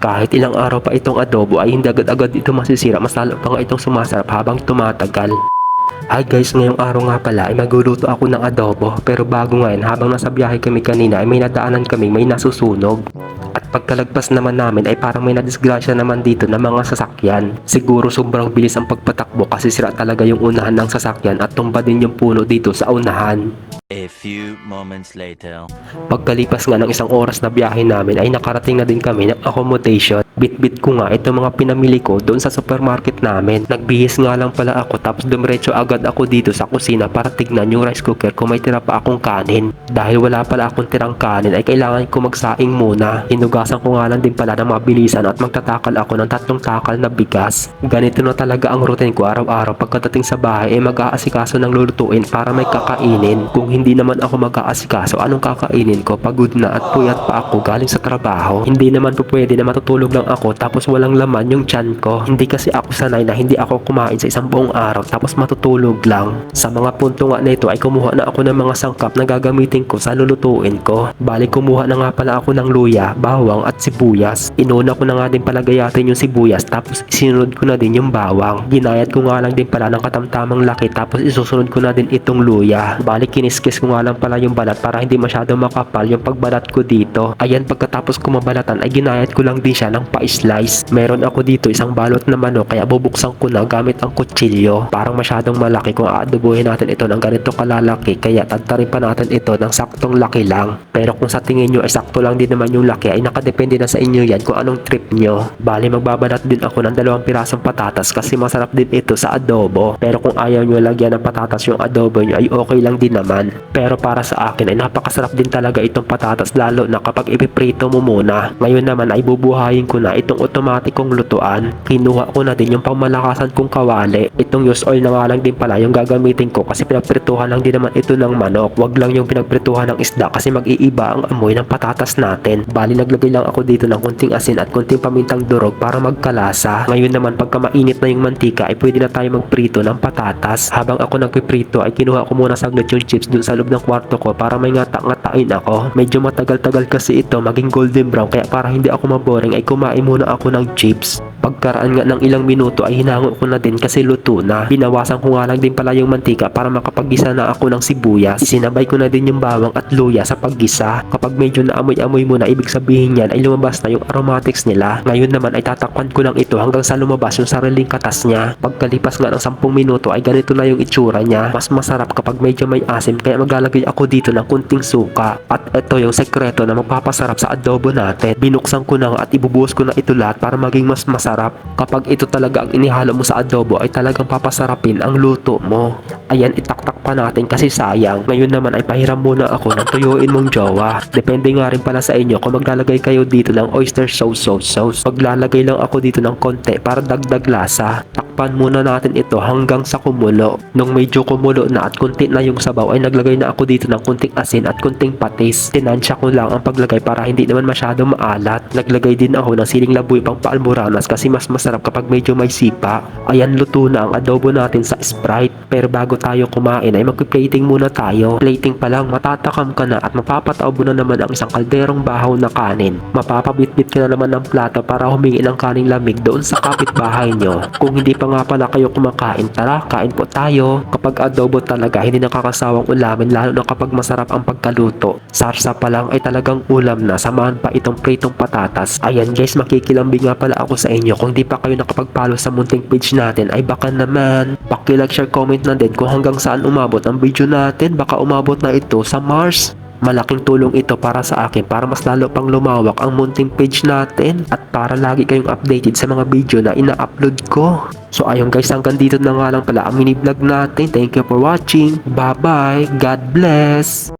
Kahit ilang araw pa itong adobo ay hindi agad-agad ito masisira mas lalo pa nga itong sumasarap habang tumatagal. Hi guys, ngayong araw nga pala ay magluluto ako ng adobo pero bago ngayon habang nasa biyahe kami kanina ay may nadaanan kami may nasusunog. At pagkalagpas naman namin ay parang may nadisgrasya naman dito ng mga sasakyan. Siguro sobrang bilis ang pagpatakbo kasi sira talaga yung unahan ng sasakyan at tumba din yung puno dito sa unahan. A few moments later. Pagkalipas nga ng isang oras na biyahe namin ay nakarating na din kami ng accommodation. Bit-bit ko nga itong mga pinamili ko doon sa supermarket namin. Nagbihis nga lang pala ako tapos dumiretso agad ako dito sa kusina para tignan yung rice cooker kung may tira pa akong kanin. Dahil wala pala akong tirang kanin ay kailangan ko magsaing muna. Hinugasan ko nga lang din pala ng mabilisan at magtatakal ako ng tatlong takal na bigas. Ganito na talaga ang routine ko araw-araw pagkadating sa bahay ay mag-aasikaso ng lulutuin para may kakainin. Kung hindi naman ako mag-aasikaso, anong kakainin ko? Pagod na at puyat pa ako galing sa trabaho. Hindi naman po pwede na matutulog lang ako tapos walang laman yung tiyan ko. Hindi kasi ako sanay na hindi ako kumain sa isang buong araw tapos matutulog lang. Sa mga punto nga na ito ay kumuha na ako ng mga sangkap na gagamitin ko sa lulutuin ko. Bali kumuha na nga pala ako ng luya, bawang at sibuyas. Inuna ko na nga din pala gayatin yung sibuyas tapos sinunod ko na din yung bawang. Ginayat ko nga lang din pala ng katamtamang laki tapos isusunod ko na din itong luya. Bali kiniskis ko nga lang pala yung balat para hindi masyado makapal yung pagbalat ko dito. Ayan pagkatapos ko mabalatan ay ginayat ko lang din siya ng pa-slice. Meron ako dito isang balot na manok kaya bubuksan ko na gamit ang kutsilyo. Parang masyadong malaki kung aadobohin natin ito ng ganito kalalaki kaya tadtarin pa natin ito ng saktong laki lang. Pero kung sa tingin nyo ay sakto lang din naman yung laki ay nakadepende na sa inyo yan kung anong trip nyo. Bali magbabalat din ako ng dalawang pirasong patatas kasi masarap din ito sa adobo. Pero kung ayaw nyo lagyan ng patatas yung adobo nyo ay okay lang din naman. Pero para sa akin ay napakasarap din talaga itong patatas lalo na kapag ipiprito mo muna. Ngayon naman ay bubuhayin ko na itong otomatikong lutuan. Kinuha ko na din yung pangmalakasan kong kawali. Itong use oil na nga lang din pala yung gagamitin ko kasi pinagprituhan lang din naman ito ng manok. Wag lang yung pinagprituhan ng isda kasi mag-iiba ang amoy ng patatas natin. Bali naglagay lang ako dito ng kunting asin at kunting pamintang durog para magkalasa. Ngayon naman pagka mainit na yung mantika ay pwede na tayo magprito ng patatas. Habang ako nagpiprito ay kinuha ko muna saglit yung chips dun sa loob ng kwarto ko para may ngata-ngatain ako. Medyo matagal-tagal kasi ito maging golden brown kaya para hindi ako maboring ay kumain muna ako ng chips. Pagkaraan nga ng ilang minuto ay hinango ko na din kasi luto na. Binawasan ko nga lang din pala yung mantika para makapagisa na ako ng sibuyas. Isinabay ko na din yung bawang at luya sa paggisa. Kapag medyo naamoy-amoy mo na ibig sabihin yan ay lumabas na yung aromatics nila. Ngayon naman ay tatakpan ko lang ito hanggang sa lumabas yung sariling katas niya. Pagkalipas nga ng 10 minuto ay ganito na yung itsura niya. Mas masarap kapag medyo may asim kaya maglalagay ako dito ng kunting suka. At ito yung sekreto na magpapasarap sa adobo natin. Binuksan ko na at ibubuhos ko na ito lahat para maging mas masarap. Kapag ito talaga ang inihalo mo sa adobo ay talagang papasarapin ang luto mo. Ayan, itaktak pa natin kasi sayang. Ngayon naman ay pahiram muna ako ng tuyuin mong jowa. Depende nga rin pala sa inyo kung maglalagay kayo dito ng oyster sauce sauce sauce. Maglalagay lang ako dito ng konti para dagdag lasa. Takpan muna natin ito hanggang sa kumulo. Nung medyo kumulo na at kunti na yung sabaw ay naglagay na ako dito ng kunting asin at kunting patis. Tinansya ko lang ang paglagay para hindi naman masyado maalat. Naglagay din ako ng siling labuy pang paalmoranas kasi mas masarap kapag medyo may sipa. Ayan luto na ang adobo natin sa Sprite. Pero bago tayo kumain ay magpi-plating muna tayo. Plating pa lang matatakam ka na at mapapataob mo na naman ang isang kalderong bahaw na kanin. Mapapabitbit ka na naman ng plato para humingi ng kaning lamig doon sa kapitbahay nyo. Kung hindi pa nga pala kayo kumakain, tara kain po tayo. Kapag adobo talaga hindi nakakasawang ulamin lalo na kapag masarap ang pagkaluto. Sarsa pa lang ay talagang ulam na samahan pa itong pritong patatas. Ayan guys makikilambing nga pala ako sa inyo kung di pa kayo nakapag-follow sa munting page natin ay baka naman pakilike share comment na din kung hanggang saan umabot ang video natin baka umabot na ito sa Mars Malaking tulong ito para sa akin para mas lalo pang lumawak ang munting page natin at para lagi kayong updated sa mga video na ina-upload ko. So ayun guys, hanggang dito na nga lang pala ang mini vlog natin. Thank you for watching. Bye bye. God bless.